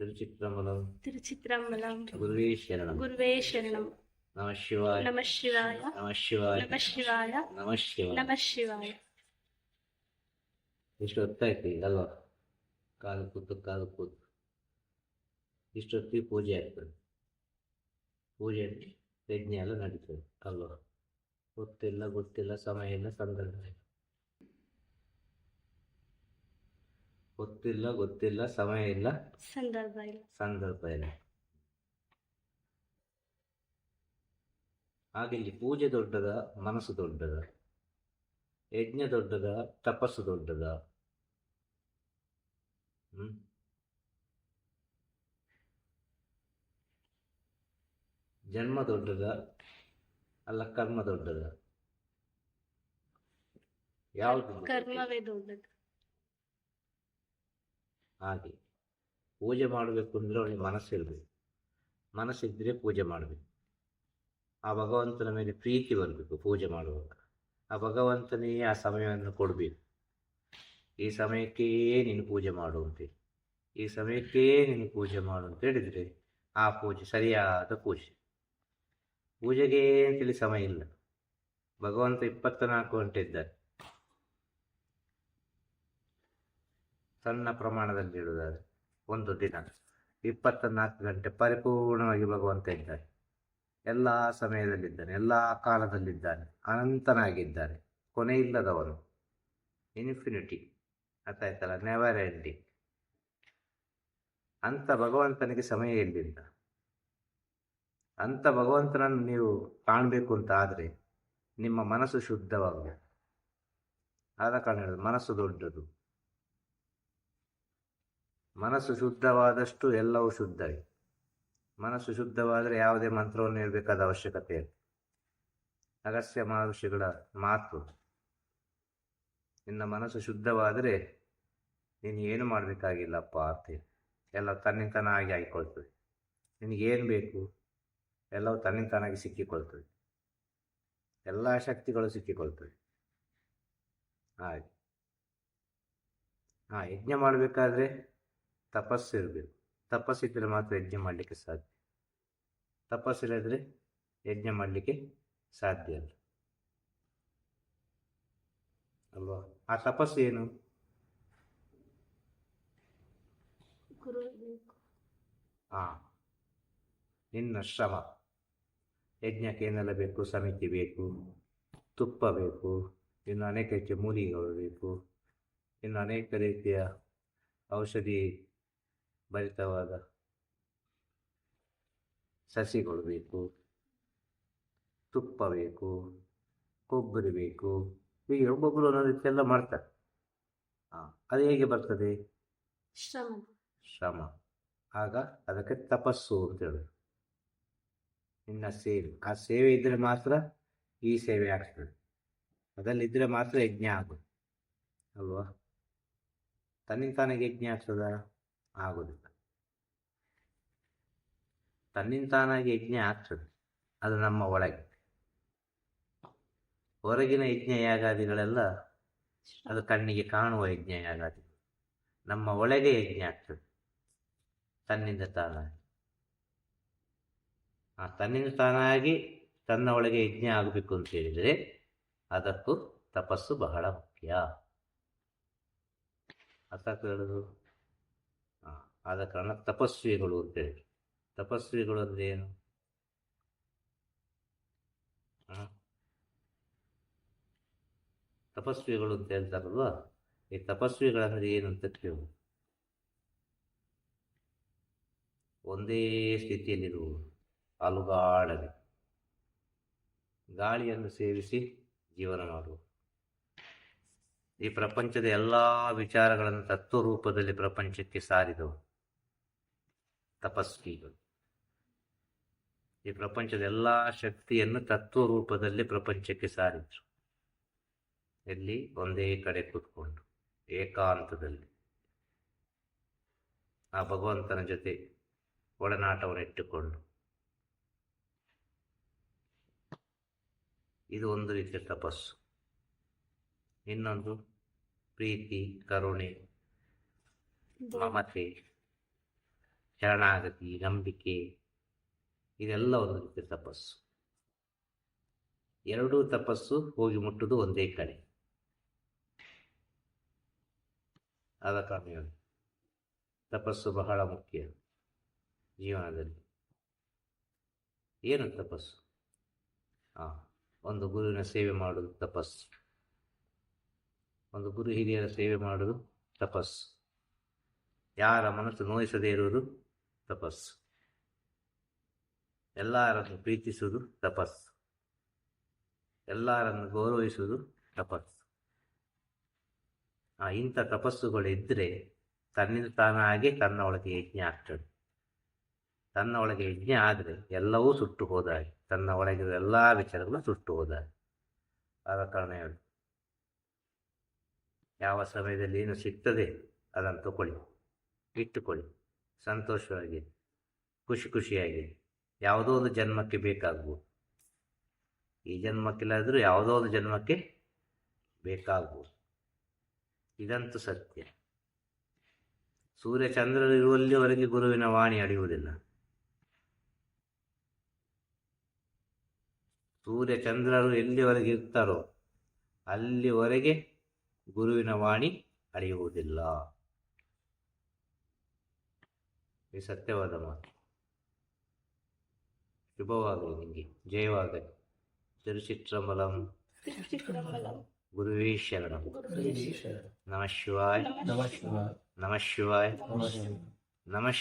ತಿರುಚಿತ್ರಮಲಂ ತಿರುಚಿತ್ರಮಲಂ ಗುರುವೇ ಶರಣಂ ಗುರುವೇ ಶರಣಂ ನಮ ಶಿವಾಯ ನಮ ಶಿವಾಯ ನಮ ಶಿವಾಯ ನಮ ಶಿವಾಯ ನಮ ಶಿವಾಯ ನಮ ಶಿವಾಯ ಇಷ್ಟು ಹೊತ್ತಾಯ್ತು ಅಲ್ವಾ ಕಾಲು ಕೂತು ಕಾಲು ಕೂತು ಇಷ್ಟು ಹೊತ್ತಿಗೆ ಪೂಜೆ ಆಗ್ತದೆ ಪೂಜೆಯಲ್ಲಿ ಪ್ರಜ್ಞೆ ಎಲ್ಲ ನಡೀತದೆ ಅಲ್ವಾ ಗೊತ್ತಿಲ್ಲ ಗೊತ್ತಿಲ್ಲ ಸಮಯ ಇಲ್ಲ ಸಂದರ್ಭ ಗೊತ್ತಿಲ್ಲ ಗೊತ್ತಿಲ್ಲ ಸಮಯ ಇಲ್ಲ. ಸಂದರ್ಭ ಇಲ್ಲ. ಸಂದರ್ಭ ಇಲ್ಲ. ಹಾಗೆ ಇಲ್ಲಿ ಪೂಜೆ ದೊಡ್ಡದ ಮನಸ್ಸು ದೊಡ್ಡದ. ಯಜ್ಞ ದೊಡ್ಡದ ತಪಸ್ಸು ದೊಡ್ಡದ. ಹ್ಮ್. ಜನ್ಮ ದೊಡ್ಡದ ಅಲ್ಲ ಕರ್ಮ ದೊಡ್ಡದ. ಯಾವುದು ಕರ್ಮವೇ ದೊಡ್ಡದು. ಹಾಗೆ. ಪೂಜೆ ಮಾಡಬೇಕು ಅಂದರೆ ಅವನಿಗೆ ಮನಸ್ಸಿರಬೇಕು ಮನಸ್ಸಿದ್ದರೆ ಪೂಜೆ ಮಾಡಬೇಕು. ಆ ಭಗವಂತನ ಮೇಲೆ ಪ್ರೀತಿ ಬರಬೇಕು ಪೂಜೆ ಮಾಡುವಾಗ. ಆ ಭಗವಂತನೇ ಆ ಸಮಯವನ್ನು ಕೊಡಬೇಕು. ಈ ಸಮಯಕ್ಕೇ ನೀನು ಪೂಜೆ ಮಾಡು ಅಂತೇಳಿ ಈ ಸಮಯಕ್ಕೇ ನೀನು ಪೂಜೆ ಮಾಡು ಅಂತ ಹೇಳಿದರೆ ಆ ಪೂಜೆ ಸರಿಯಾದ ಪೂಜೆ. ಪೂಜೆಗೆ ಅಂತೇಳಿ ಸಮಯ ಇಲ್ಲ. ಭಗವಂತ ಇಪ್ಪತ್ತ ನಾಲ್ಕು ಗಂಟೆ ಇದ್ದಾರೆ ಸಣ್ಣ ಪ್ರಮಾಣದಲ್ಲಿ ಇಡುವುದಾದ್ರೆ ಒಂದು ದಿನ. ಇಪ್ಪತ್ತ ನಾಲ್ಕು ಗಂಟೆ ಪರಿಪೂರ್ಣವಾಗಿ ಭಗವಂತ ಇದ್ದಾನೆ. ಎಲ್ಲ ಸಮಯದಲ್ಲಿದ್ದಾನೆ, ಎಲ್ಲ ಕಾಲದಲ್ಲಿದ್ದಾನೆ, ಅನಂತನಾಗಿದ್ದಾನೆ ಕೊನೆ ಇಲ್ಲದವನು ಇನ್ಫಿನಿಟಿ ಅರ್ಥಾಯ್ತಲ್ಲ ನೆವರ್ ಎಂಡಿಂಗ್ ಅಂತ ಭಗವಂತನಿಗೆ ಸಮಯ ಎಲ್ಲಿಲ್ಲ ಅಂತ ಭಗವಂತನನ್ನು ನೀವು ಕಾಣಬೇಕು ಅಂತ ಆದರೆ ನಿಮ್ಮ ಮನಸ್ಸು ಶುದ್ಧವಾಗಬೇಕು. ಆದ ಕಾರಣ ಮನಸ್ಸು ದೊಡ್ಡದು. ಮನಸ್ಸು ಶುದ್ಧವಾದಷ್ಟು ಎಲ್ಲವೂ ಶುದ್ಧವೇ ಮನಸ್ಸು ಶುದ್ಧವಾದರೆ ಯಾವುದೇ ಮಂತ್ರವನ್ನು ಹೇಳಬೇಕಾದ ಅವಶ್ಯಕತೆ ಇಲ್ಲ. ಅಗಸ್ಯ ಮಹರ್ಷಿಗಳ ಮಾತು. ನಿನ್ನ ಮನಸ್ಸು ಶುದ್ಧವಾದರೆ ನೀನು ಏನು ಮಾಡಬೇಕಾಗಿಲ್ಲಪ್ಪ ಅಂತ ಎಲ್ಲ ತನ್ನಿಂತನಾಗಿ ಆಗಿಕೊಳ್ತದೆ ನಿನಗೇನು ಬೇಕು? ಎಲ್ಲವೂ ತನ್ನಿಂತಾನಾಗಿ ಸಿಕ್ಕಿಕೊಳ್ತದೆ. ಎಲ್ಲ ಶಕ್ತಿಗಳು ಸಿಕ್ಕಿಕೊಳ್ತವೆ ಹಾಗೆ. ಹಾಂ ಯಜ್ಞ ಮಾಡಬೇಕಾದ್ರೆ ತಪಸ್ಸಿರಬೇಕು. ತಪಸ್ಸಿದ್ದರೆ ಮಾತ್ರ ಯಜ್ಞ ಮಾಡಲಿಕ್ಕೆ ಸಾಧ್ಯ. ತಪಸ್ಸಿಲ್ಲದ್ರೆ ಯಜ್ಞ ಮಾಡಲಿಕ್ಕೆ ಸಾಧ್ಯ ಇಲ್ಲ ಅಲ್ವಾ? ಆ ತಪಸ್ಸು ಏನು? ಆ. ನಿನ್ನ ಶ್ರಮ. ಯಜ್ಞಕ್ಕೆ ಏನೆಲ್ಲ ಬೇಕು? ಸಮಿತಿ ಬೇಕು. ತುಪ್ಪ ಬೇಕು. ಇನ್ನು ಅನೇಕ ರೀತಿಯ ಮೂಲಿಕೆಗಳು ಬೇಕು. ಇನ್ನು ಅನೇಕ ರೀತಿಯ ಔಷಧಿ ಭರಿತವಾದ ಸಸಿಗಳು ಬೇಕು ತುಪ್ಪ ಬೇಕು ಕೊಬ್ಬರಿ ಬೇಕು ಹೀಗೆ ಒಬ್ಬೊಬ್ಬರು ಒಂದೊಂದು ರೀತಿಯೆಲ್ಲ ಮಾಡ್ತಾರೆ. ಹಾಂ ಅದು ಹೇಗೆ ಬರ್ತದೆ? ಶ್ರಮ. ಶ್ರಮ. ಆಗ ಅದಕ್ಕೆ ತಪಸ್ಸು ಅಂತ ಹೇಳೋದು. ನಿನ್ನ ಸೇವೆ. ಆ ಸೇವೆ ಇದ್ದರೆ ಮಾತ್ರ ಈ ಸೇವೆ ಆಗ್ತದೆ. ಅದಲ್ಲಿದ್ದರೆ ಮಾತ್ರ ಯಜ್ಞ ಆಗೋದು. ಅಲ್ವಾ? ತನ್ನಿಂದ ತಾನಾಗಿ ಯಜ್ಞ ಆಗ್ತದ? ಆಗೋದಿಲ್ಲ ತನ್ನಿಂದ ತಾನಾಗಿ ಯಜ್ಞ ಆಗ್ತದೆ. ಅದು ನಮ್ಮ ಒಳಗೆ. ಹೊರಗಿನ ಯಜ್ಞ ಯಾಗಾದಿಗಳೆಲ್ಲ ಅದು ಕಣ್ಣಿಗೆ ಕಾಣುವ ಯಜ್ಞ ಯಾಗಾದಿ. ನಮ್ಮ ಒಳಗೆ ಯಜ್ಞ ಆಗ್ತದೆ. ತನ್ನಿಂದ ತಾನಾಗಿ. ಆ ತನ್ನಿಂದ ತಾನಾಗಿ ತನ್ನ ಒಳಗೆ ಯಜ್ಞ ಆಗಬೇಕು ಅಂತ ಹೇಳಿದರೆ ಅದಕ್ಕೂ ತಪಸ್ಸು ಬಹಳ ಮುಖ್ಯ. ಅರ್ಥ ಹೇಳೋದು? ಆದ ಕಾರಣ ತಪಸ್ವಿಗಳು ಅಂತ ಹೇಳಿ. ತಪಸ್ವಿಗಳು ಅಂದ್ರೆ ಏನು? ತಪಸ್ವಿಗಳು ಅಂತ ಹೇಳ್ತಾರಲ್ವಾ? ಈ ತಪಸ್ವಿಗಳಂದ್ರೆ ಏನು ಅಂತ ಕೇಳು. ಒಂದೇ ಸ್ಥಿತಿಯಲ್ಲಿರುವ ಅಲುಗಾಡದೆ. ಗಾಳಿಯನ್ನು ಸೇವಿಸಿ ಜೀವನ ಮಾಡುವ. ಈ ಪ್ರಪಂಚದ ಎಲ್ಲ ವಿಚಾರಗಳನ್ನು ತತ್ವ ರೂಪದಲ್ಲಿ ಪ್ರಪಂಚಕ್ಕೆ ಸಾರಿದವು. ತಪಸ್ವಿಗಳು. ಈ ಪ್ರಪಂಚದ ಎಲ್ಲ ಶಕ್ತಿಯನ್ನು ತತ್ವ ರೂಪದಲ್ಲಿ ಪ್ರಪಂಚಕ್ಕೆ ಸಾರಿದ್ರು. ಎಲ್ಲಿ? ಒಂದೇ ಕಡೆ ಕೂತ್ಕೊಂಡು ಏಕಾಂತದಲ್ಲಿ. ಆ ಭಗವಂತನ ಜೊತೆ ಒಡನಾಟವನ್ನು ಇಟ್ಟುಕೊಂಡು. ಇದು ಒಂದು ರೀತಿಯ ತಪಸ್ಸು. ಇನ್ನೊಂದು ಪ್ರೀತಿ ಕರುಣೆ ಮಮತೆ. ಶರಣಾಗತಿ, ನಂಬಿಕೆ, ಇದೆಲ್ಲ ಒಂದು ರೀತಿಯ ತಪಸ್ಸು. ಎರಡೂ ತಪಸ್ಸು ಹೋಗಿ ಮುಟ್ಟುದು ಒಂದೇ ಕಡೆ. ಆದ ಕಾರಣ ತಪಸ್ಸು ಬಹಳ ಮುಖ್ಯ ಜೀವನದಲ್ಲಿ. ಏನು ತಪಸ್ಸು? ಹಾಂ ಒಂದು ಗುರುವಿನ ಸೇವೆ ಮಾಡುವುದು ತಪಸ್ಸು. ಒಂದು ಗುರು ಹಿರಿಯರ ಸೇವೆ ಮಾಡುವುದು ತಪಸ್ಸು. ಯಾರ ಮನಸ್ಸು ನೋಯಿಸದೇ ಇರುವುದು ತಪಸ್ಸು. ಎಲ್ಲರನ್ನು ಪ್ರೀತಿಸುವುದು ತಪಸ್ಸು. ಎಲ್ಲರನ್ನು ಗೌರವಿಸುವುದು ತಪಸ್ಸು. ಆ ಇಂಥ ತಪಸ್ಸುಗಳು ಇದ್ದರೆ ತನ್ನಿಂದ ತಾನಾಗೆ ತನ್ನ ಒಳಗೆ ಯಜ್ಞ ಆಗ್ತದೆ. ತನ್ನ ಒಳಗೆ ಯಜ್ಞ ಆದರೆ ಎಲ್ಲವೂ ಸುಟ್ಟು ಹೋದಾಗೆ. ತನ್ನ ಒಳಗಿರುವ ಎಲ್ಲ ವಿಚಾರಗಳು ಸುಟ್ಟು ಹೋದಾಗೆ. ಆದ ಕಾರಣ ಹೇಳು. ಯಾವ ಸಮಯದಲ್ಲಿ ಏನು ಸಿಗ್ತದೆ ಅದನ್ನು ತಗೊಳ್ಳಿ. ಇಟ್ಟುಕೊಳ್ಳಿ. ಸಂತೋಷವಾಗಿ, ಖುಷಿ ಖುಷಿಯಾಗಿ ಯಾವುದೋ ಒಂದು ಜನ್ಮಕ್ಕೆ ಬೇಕಾಗ್ಬೋದು. ಈ ಜನ್ಮಕ್ಕಿಲ್ಲಾದರೂ ಯಾವುದೋ ಒಂದು ಜನ್ಮಕ್ಕೆ ಬೇಕಾಗ್ಬೋದು. ಇದಂತೂ ಸತ್ಯ. ಸೂರ್ಯ ಚಂದ್ರರು ಇರುವಲ್ಲಿವರೆಗೆ ಗುರುವಿನ ವಾಣಿ ಅಡಿಯುವುದಿಲ್ಲ ಸೂರ್ಯ ಚಂದ್ರರು ಎಲ್ಲಿವರೆಗೆ ಇರ್ತಾರೋ ಅಲ್ಲಿವರೆಗೆ ಗುರುವಿನ ವಾಣಿ ಅಳಿಯುವುದಿಲ್ಲ. ಈ ಸತ್ಯವಾದ ಮಾತು ಶುಭವಾಗಲಿ ನಿಮಗೆ ಜಯವಾಗಲಿ ತಿರುಚಿತ್ರಮಲಂ ತಿರುಚಿತ್ರಂಬಲಂ ಗುರುವೇ ಶರಣಂ ಗುರುವೇ ನಮಃ ಶಿವಾಯ ನಮಃ ನಮಃ ಶಿವಾಯ ನಮಃ